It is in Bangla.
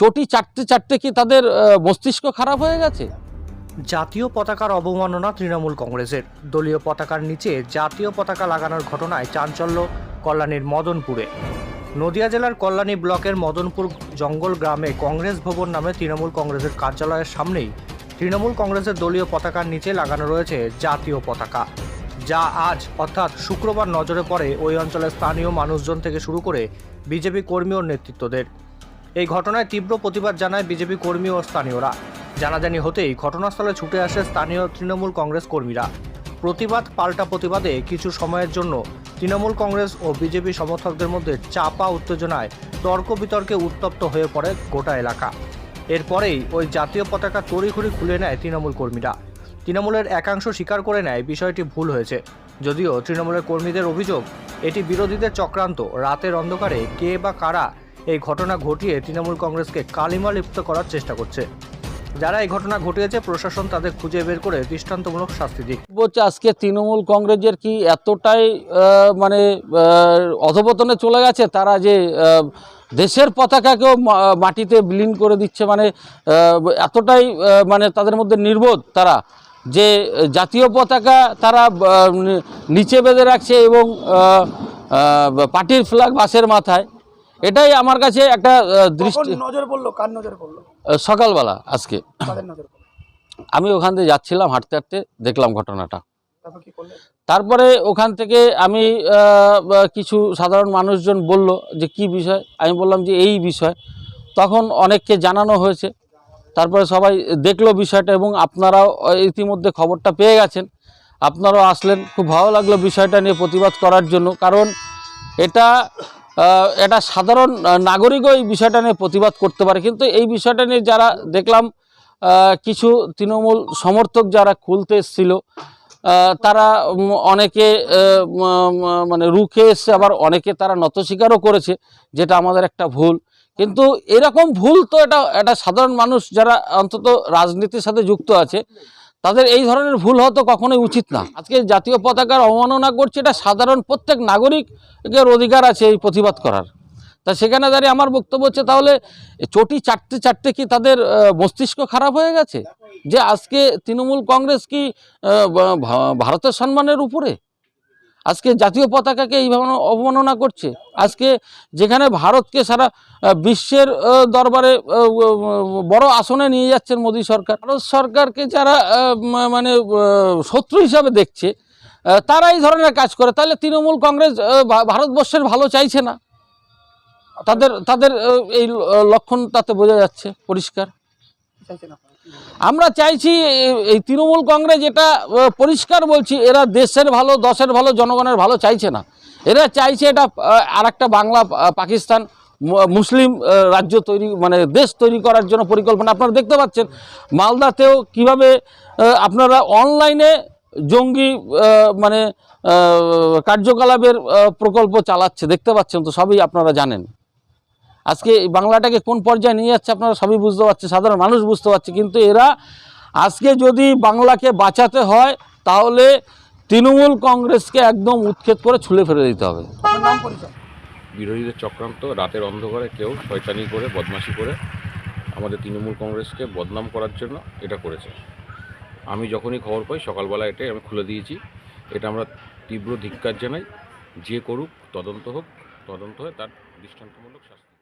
চটি চাটতে চাটতে কি তাদের মস্তিষ্ক খারাপ হয়ে গেছে? জাতীয় পতাকার অবমাননা তৃণমূল কংগ্রেসের। দলীয় পতাকার নিচে জাতীয় পতাকা লাগানোর ঘটনায় চাঞ্চল্য কল্যাণীর মদনপুরে। নদিয়া জেলার কল্যাণী ব্লকের মদনপুর জঙ্গল গ্রামে কংগ্রেস ভবন নামে তৃণমূল কংগ্রেসের কার্যালয়ের সামনেই তৃণমূল কংগ্রেসের দলীয় পতাকার নিচে লাগানো রয়েছে জাতীয় পতাকা, যা আজ, অর্থাৎ শুক্রবার নজরে পড়ে ওই অঞ্চলের স্থানীয় মানুষজন থেকে শুরু করে বিজেপি কর্মী ও নেতৃত্বদের। এই ঘটনায় তীব্র প্রতিবাদ জানায় বিজেপি কর্মী ও স্থানীয়রা। জানাজানি হতেই ঘটনাস্থলে ছুটে আসে স্থানীয় তৃণমূল কংগ্রেস কর্মীরা। প্রতিবাদ, পাল্টা প্রতিবাদে কিছু সময়ের জন্য তৃণমূল কংগ্রেস ও বিজেপি সমর্থকদের মধ্যে চাপা উত্তেজনায় তর্ক বিতর্কে উত্তপ্ত হয়ে পড়ে গোটা এলাকা। এরপরেই ওই জাতীয় পতাকা তড়িঘড়ি খুলে নেয় তৃণমূল কর্মীরা। তৃণমূলের একাংশ স্বীকার করে নেয় বিষয়টি ভুল হয়েছে। যদিও তৃণমূলের কর্মীদের অভিযোগ, এটি বিরোধীদের চক্রান্ত, রাতের অন্ধকারে কে বা কারা এই ঘটনা ঘটিয়ে তৃণমূল কংগ্রেসকে কালিমা লিপ্ত করার চেষ্টা করছে। যারা এই ঘটনা ঘটিয়েছে, প্রশাসন তাদের খুঁজে বের করে দৃষ্টান্তমূলক শাস্তি দিক। বলছে আজকে তৃণমূল কংগ্রেসের কি এতটাই মানে অধপতনে চলে গেছে? তারা যে দেশের পতাকাকেও মাটিতে বিলীন করে দিচ্ছে মানে এতটাই মানে তাদের মধ্যে নির্বোধ তারা যে, জাতীয় পতাকা তারা নিচে বেঁধে রাখছে এবং পার্টির ফ্ল্যাগ বাসের মাথায়। এটাই আমার কাছে একটা দৃষ্টি নজর পড়ল? কার নজর পড়ল? সকালবেলা আজকে। আমি ওখান দিয়ে যাচ্ছিলাম হাঁটতে হাঁটতে দেখলাম ঘটনাটা। তারপর ওখান থেকে আমি কিছু সাধারণ মানুষজন বলল যে কি বিষয়? আমি বললাম যে এই বিষয়। তখন অনেককে জানানো হয়েছে। তারপরে সবাই দেখল বিষয়টা এবং আপনারাও ইতিমধ্যে খবরটা পেয়ে গেছেন। আপনারাও আসলেন। খুব ভালো লাগল বিষয়টা নিয়ে প্রতিবাদ করার জন্য। কারণ এটা এটা সাধারণ নাগরিকও এই বিষয়টা নিয়ে প্রতিবাদ করতে পারে। কিন্তু এই বিষয়টা নিয়ে যারা দেখলাম কিছু তৃণমূল সমর্থক যারা খুলতে এসেছিল তারা অনেকে মানে রুখে এসছে, আবার অনেকে তারা নত স্বীকারও করেছে, যেটা আমাদের একটা ভুল। কিন্তু এরকম ভুল তো এটা এটা সাধারণ মানুষ যারা অন্তত রাজনীতির সাথে যুক্ত আছে তাদের এই ধরনের ভুল হয়তো কখনোই উচিত না। আজকে জাতীয় পতাকার অবমাননা করছে, এটা সাধারণ প্রত্যেক নাগরিকের অধিকার আছে এই প্রতিবাদ করার। তা সেখানে দাঁড়িয়ে আমার বক্তব্য হচ্ছে, তাহলে চটি চাটতে চাটতে কি তাদের মস্তিষ্ক খারাপ হয়ে গেছে? যে আজকে তৃণমূল কংগ্রেস কি ভারতের সম্মানের উপরে? আজকে জাতীয় পতাকাকে এইভাবে অবমাননা করছে। আজকে যেখানে ভারতকে সারা বিশ্বের দরবারে বড় আসনে নিয়ে যাচ্ছেন মোদী সরকার। ভারত সরকারকে যারা মানে শত্রু হিসাবে দেখছে তারা এই ধরনের কাজ করে। তাহলে তৃণমূল কংগ্রেস ভারতবর্ষের ভালো চাইছে না? তাদের তাদের এই লক্ষণ তাতে বোঝা যাচ্ছে, পরিষ্কার? আমরা চাইছি এই তৃণমূল কংগ্রেস এটা পরিষ্কার বলছি, এরা দেশের ভালো, দশের ভালো, জনগণের ভালো চাইছে না। এরা চাইছে এটা আর একটা বাংলা পাকিস্তান মুসলিম রাজ্য তৈরি মানে দেশ তৈরি করার জন্য পরিকল্পনা। আপনারা দেখতে পাচ্ছেন, মালদাতেও কীভাবে আপনারা অনলাইনে জঙ্গি মানে কার্যকলাপের প্রকল্প চালাচ্ছে, দেখতে পাচ্ছেন তো, সবই আপনারা জানেন। আজকে এই বাংলাটাকে কোন পর্যায়ে নিয়ে যাচ্ছে আপনারা সবই বুঝতে পারছে সাধারণ মানুষ বুঝতে পারছে কিন্তু এরা আজকে যদি বাংলাকে বাঁচাতে হয় তাহলে তৃণমূল কংগ্রেসকে একদম উৎক্ষেপ করে ছুলে ফেলে দিতে হবে। বিরোধীদের চক্রান্ত রাতের অন্ধকারে কেউ শয়তানি করে বদমাশি করে আমাদের তৃণমূল কংগ্রেসকে বদনাম করার জন্য এটা করেছে। আমি যখনই খবর পাই সকালবেলা এটাই আমি খুলে দিয়েছি। এটা আমরা তীব্র ধিক্কার জানাই। যে করুক তদন্ত হোক তদন্ত হয়ে তার দৃষ্টান্তমূলক শাস্তি।